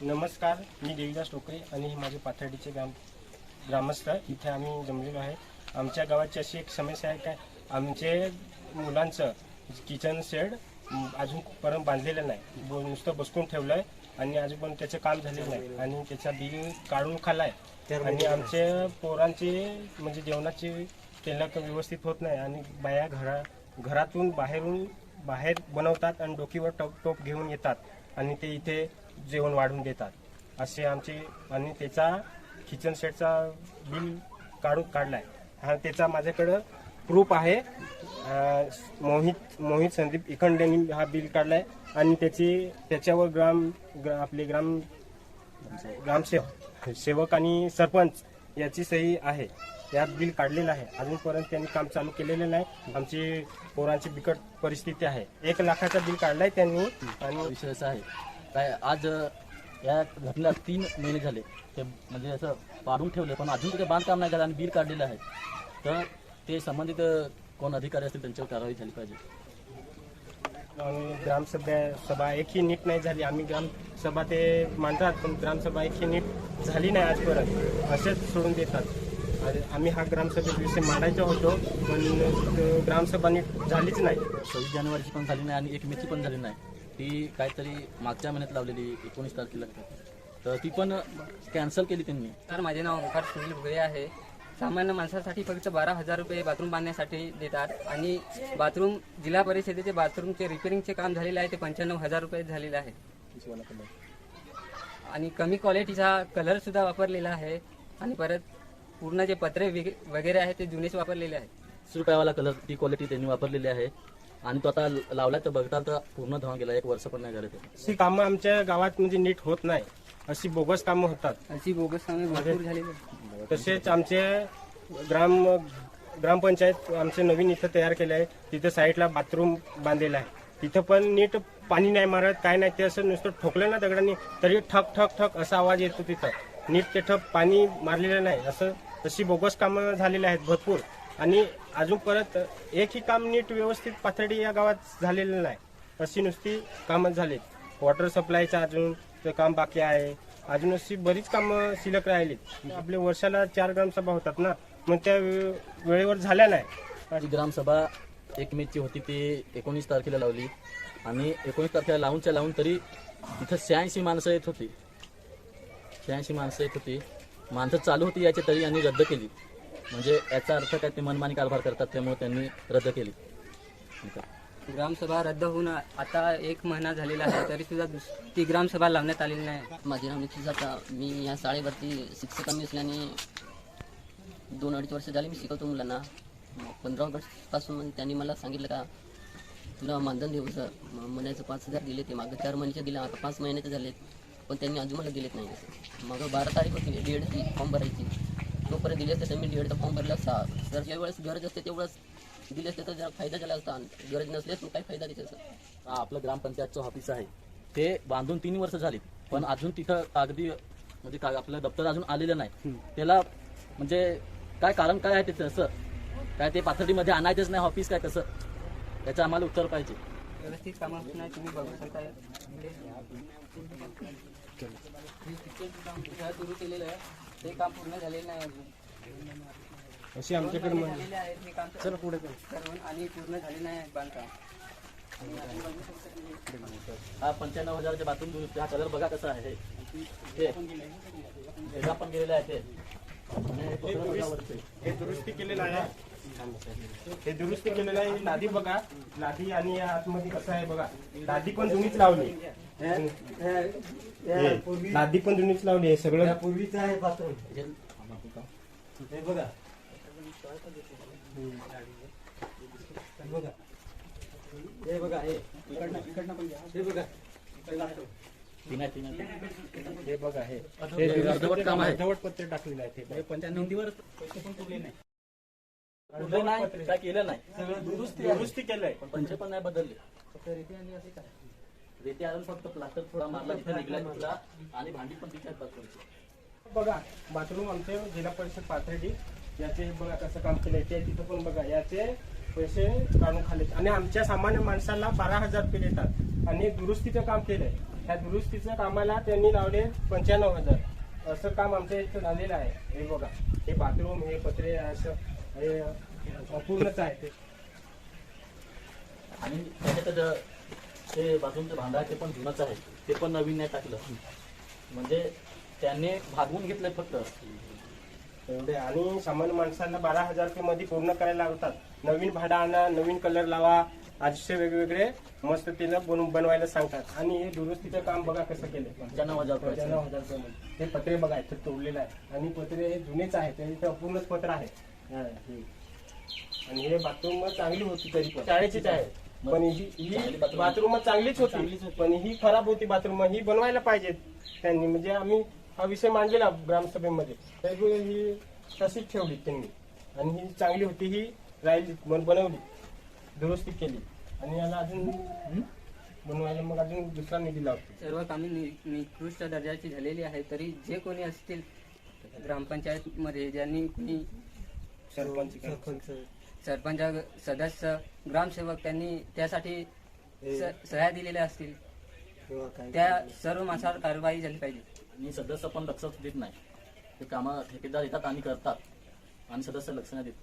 नमस्कार मी देवीदास टोकरे आणि हे माझे पाथर्डीचे ग्राम ग्रामस्थ इथे आम्ही जमलेलो आहे. आमच्या गावाची अशी एक समस्या आहे काय आमचे मुलांचं किचन शेड म, अजूनपर्यंत बांधलेलं नाही. ब- नुसतं बसकून ठेवलं आहे आणि अजून पण त्याचं काम झालेलं नाही आणि त्याचा बिल काढून खाल्लाय आणि आमचे पोरांचे म्हणजे जेवणाचे त्यांना क- व्यवस्थित होत नाही आणि बाया घरा घरातून बाहेरून बाहेर बनवतात आणि डोकीवर टोप टोप घेऊन येतात. आणि ते इथे जेवण वाढून देतात असे आमचे आणि त्याचा किचन सेटचा बिल काढून काढलाय. हा त्याचा माझ्याकडं प्रूफ आहे. मोहित मोहित संदीप इखंडेनी हा बिल काढलाय. आणि त्याची त्याच्यावर ग्राम ग्रा- आपले ग्राम ग्रामसेवक सेवक आणि सरपंच याची सही आहे. यात बिल काढलेलं आहे. अजूनपर्यंत त्यांनी काम चालू केलेलं नाही. आमची पोरांची बिकट परिस्थिती आहे. एक लाखाचं बिल काढलाय त्यांनी. आणि विषय आहे. काय आज या घटनेला तीन महिने झाले. ते म्हणजे असं पाडून ठेवले पण अजून तिथे बांधकाम नाही झालं आणि बिल काढलेलं आहे. तर ते संबंधित कोण अधिकारी असतील त्यांच्यावर कारवाई झाली पाहिजे. आणि ग्रामसभा सभा एकही नीट नाही झाली. आम्ही ग्रामसभा ते मांडतात पण ग्रामसभा एकही नीट झाली नाही आजपर्यंत. असेच सोडून देतात. आणि आम्ही हा ग्रामसभेत विषय मांडायचा होतो पण ग्रामसभा नीट झालीच नाही. सव्वीस जानेवारीची पण झाली नाही आणि एक मेची पण झाली नाही. ती काहीतरी मागच्या महिन्यात लावलेली एकोणीस तारखेला. तर ती पण कॅन्सल केली त्यांनी. तर माझे नाव ओंकार सुनील भुगरे आहे. सामान्य माणसासाठी फक्त बारा हजार रुपये बाथरूम बांधण्यासाठी देतात आणि बाथरूम जिल्हा परिषदेचे बाथरूमचे रिपेअरिंगचे काम झालेले आहे ते पंच्याण्णव हजार रुपये झालेले आहे. आणि कमी क्वालिटीचा कलर सुद्धा वापरलेला आहे आणि परत पूर्ण जे पत्रे वेग- वगैरे आहे ते जुनेच वापरलेले आहे रुपयावाला कलर ती क्वालिटी त्यांनी वापरलेली आहे. आणि तो आता लावला तर बघता तर पूर्ण धावा गेला. एक वर्ष पण नाही झालं ते. अशी कामं आमच्या गावात म्हणजे नीट होत नाही. अशी बोगस कामं होतात. अशी बोगस कामे भरपूर तसेच आमचे ग्राम ग्रामपंचायत आमचे नवीन इथं तयार केलं आहे. तिथं साईडला बाथरूम बांधलेलं आहे. तिथं पण नीट पाणी नाही मारत काय नाही ते असं नुसतं ठोकलं ना दगडांनी तरी ठक ठक ठक असा आवाज येतो तिथं. नीट ते ठप पाणी मारलेलं नाही. असं तशी बोगस कामं झालेली आहेत भरपूर. आणि अजून परत एकही काम नीट व्यवस्थित पाथर्डी या गावात झालेलं नाही. अशी नुसती कामं झालीत. वॉटर सप्लायचं अजून ते काम बाकी आहे. अजून अशी बरीच कामं शिल्लक राहिलीत. आपल्या वर्षाला चार ग्रामसभा होतात ना. मग त्या वे- वेळेवर झाल्या नाही. ग्रामसभा एक मेची होती ती एकोणीस तारखेला लावली. आणि एकोणीस तारखेला लावूनच्या लावून तरी तिथं शहाऐंशी माणसं येत होती. शहाऐंशी माणसं येत होती. माणसं चालू होती याची तरी यांनी रद्द केली. म्हणजे याचा अर्थ काय ते मनमानी कारभार करतात त्यामुळे त्यांनी रद्द केली. ग्रामसभा रद्द होऊन आता एक महिना झालेला आहे तरी सुद्धा दुस- ती ग्रामसभा लावण्यात आलेली नाही. माझे नाव निखिल जाता. मी या शाळेवरती शिक्षक कमी असल्याने दोन अडीच वर्ष झाले मी शिकवतो मुलांना. मग पंधरा ऑगस्टपासून मग त्यांनी मला सांगितलं का तुला मानधन देऊ सर. मग महिन्याचं पाच हजार दिले ते मागं. चार महिन्याचे दिले आता पाच महिन्याचे झालेत. पण त्यांनी अजून मला दिलेत नाही. मग बारा तारीख होती डीएडची फॉर्म भरायची. तोपर्यंत दिले असते तर मी डीएडचा फॉर्म भरला असता. जर ज्या वेळेस गरज असते तेवढंच दिले असते तर जरा फायदा झाला असता गरज नसल्यास मग काय फायदा हा, आपलं ग्रामपंचायतचं ऑफिस आहे. ते बांधून तीन वर्ष झाली पण अजून तिथं कागदी म्हणजे का आपलं दप्तर अजून आलेलं नाही. त्याला म्हणजे काय कारण काय आहे त्याचं असं काय ते पाथर्डीमध्ये आणायचंच नाही ऑफिस काय कसं त्याचं आम्हाला उत्तर पाहिजे. व्यवस्थित कामं होत नाही तुम्ही बघू शकता. सुरू केलेलं आहे ते काम पूर्ण झालेलं नाही अजून अशी आमच्याकडे झालेले आहेत हे काम चला पुढे आणि पूर्ण झाले नाही आहे बांधकाम. हा पंच्याण्णव हजाराच्या बाथरूम दुरुस्ती हा कलर बघा कसा आहे. हे. पण गेलेला आहे ते. दुरुस्ती केलेलं आहे. हे दुरुस्ती केलेलं आहे. लादी बघा. लादी आणि या आतमध्ये कसं आहे बघा. लादी पण जुनीच लावली. हे, लादी पण जुनीच लावली आहे सगळं. पूर्वीचं आहे पात्र हे हे बघा. बघा हे बघा हे. इकडनं इकडनं पण घ्या. हे बघा. आहे, आहे. हे बघा हे. हे अर्धवट काम आहे. अर्धवट पत्रे टाकलेले आहेत हे पंच्याण्णव कुठलं नाही काय केलं नाही. दुरुस्ती दुरुस्ती केलंय पण पंचे पण नाही बदलले. रेती अजून फक्त प्लास्टर थोडा मारला तिथे निघला तिथला आणि भांडी पण तिच्या आहेत बघा बाथरूम आमचे जिल्हा परिषद पाथर्डी याचे बघा कसं काम केलंय ते तिथं पण बघा याचे पैसे काढून खाले. आणि आमच्या सामान्य माणसाला बारा हजार रुपये देतात. आणि दुरुस्तीचं काम केलंय. ह्या दुरुस्तीचं कामाला त्यांनी लावले पंच्याण्णव हजार. असं काम आमच्या इथं झालेलं आहे. हे बघा हे बाथरूम हे पत्रे असं हे अपूर्णच आहे ते. आणि त्याच्यात ते बाथरूमचं भांडा ते पण जुनंच आहे. ते पण नवीन नाही टाकलं. म्हणजे त्याने भागवून घेतलंय फक्त. एवढे. आणि सामान्य माणसांना बारा हजार रुपये मध्ये पूर्ण करायला लावतात. नवीन भाडा आणा नवीन कलर लावा आजचे वेगवेगळे मस्त तिला बनवून बनवायला सांगतात. आणि हे दुरुस्तीचं काम बघा कसं केलं पंच्याण्णव हजार पंच्याण्णव हजार रुपये ते पत्रे बघा इथे तोडलेलं आहे. आणि पत्रे हे जुनेच आहे ते अपूर्णच पत्र आहे. हा, हे. आणि हे बाथरूम चांगली होती तरी पण. शाळेचीच आहे पण ही ही बाथरूम चांगलीच होती. पण ही खराब होती बाथरूम ही बनवायला पाहिजेत त्यांनी. म्हणजे आम्ही हा विषय मांडलेला ग्रामसभेमध्ये. तरी ही तशीच ठेवली त्यांनी. आणि ही चांगली होती. ही राहिली. बन- बनवली. दुरुस्ती केली. आणि याला अजून बनवायला मग अजून दुसरा निधी लावतो. सर्व कामे नि- निकृष्ट दर्जाची झालेली आहे तरी जे कोणी असतील ग्रामपंचायतमध्ये ज्यांनी कोणी सरपंच सरपंच सदस्य ग्रामसेवक त्यांनी त्यासाठी स- सह्या दिलेल्या असतील. त्या सर्व माणसावर कारवाई झाली पाहिजे. आणि सदस्य पण लक्ष देत नाही. ते कामं ठेकेदार येतात आणि करतात. आणि सदस्य लक्ष नाही देत.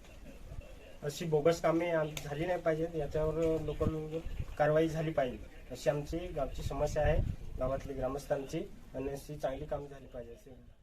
अशी बोगस कामे आम- झाली नाही पाहिजेत. याच्यावर लोकल कारवाई झाली पाहिजे. अशी आमची गावची समस्या आहे. गावातली ग्रामस्थांची. आणि अशी चांगली कामे झाली पाहिजे. असे